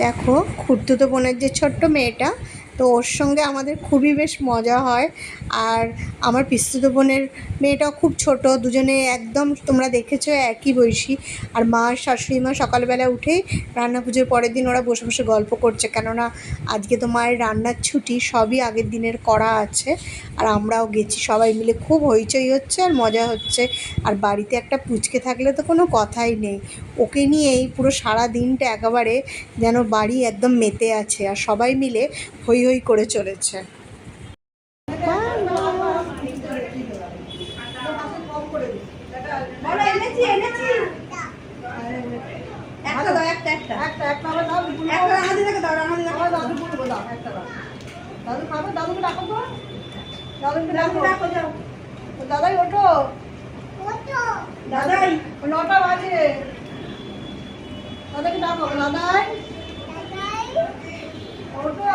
দেখো খুর্তুতো বোনের যে ছোট্ট মেয়েটা তো ওর সঙ্গে আমাদের খুবই বেশ মজা হয়। আর আমার পিস্তুতো বোনের মেয়েটাও খুব ছোট, দুজনে একদম তোমরা দেখেছ একই বয়সী। আর মা, শাশুড়ি মা সকালবেলা উঠেই রান্না পুজোর পরের দিন ওরা বসে বসে গল্প করছে। কেননা আজকে তো মায়ের রান্নার ছুটি, সবই আগের দিনের করা আছে। আর আমরাও গেছি, সবাই মিলে খুব হইচই হচ্ছে আর মজা হচ্ছে। আর বাড়িতে একটা পুচকে থাকলে তো কোনো কথাই নেই। ওকে নিয়েই পুরো সারা দিনটা একেবারে যেন বাড়ি একদম মেতে আছে। আর সবাই মিলে হই হই করে চলেছে। দাদাই ওঠো। দাদাই নটা বাজে। দাদাকে ডাকো দাদাই ওঠো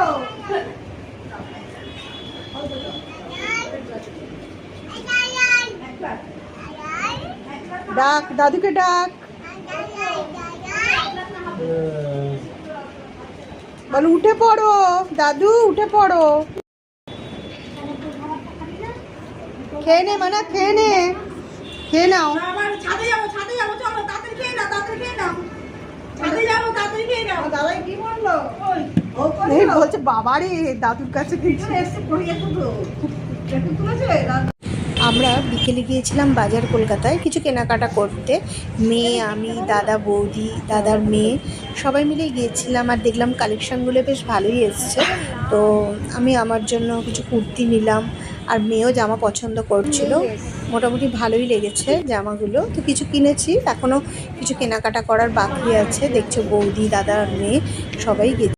একটা ডাক দাদুকে ডাক। বলো উঠে পড়ো দাদু উঠে পড়ো। খেয়ে নে মানে খেয়ে নে। খেয়ে নাও। বলছে বাবারে দাদুর কাছে কিছু একটু তুলেছে? আমরা বিকেলে গিয়েছিলাম বাজার কলকাতায় কিছু কেনাকাটা করতে। মেয়ে, আমি, দাদা, বৌদি, দাদার মেয়ে, সবাই মিলে গিয়েছিলাম আর দেখলাম কালেকশানগুলো বেশ ভালোই এসছে। তো আমি আমার জন্য কিছু কুর্তি নিলাম আর মেয়েও জামা পছন্দ করছিল। মোটামুটি ভালোই লেগেছে জামাগুলো। তো কিছু কিনেছি এখনও কিছু কেনাকাটা করার বাকি আছে। দেখছ বৌদি, দাদা আর মেয়ে সবাই গেছে